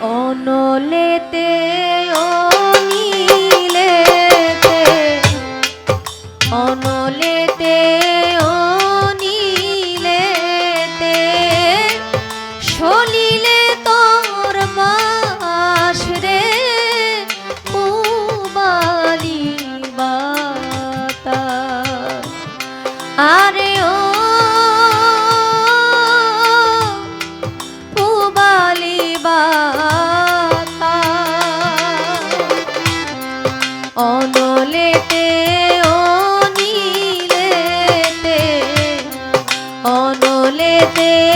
অনলেতে অনলেতে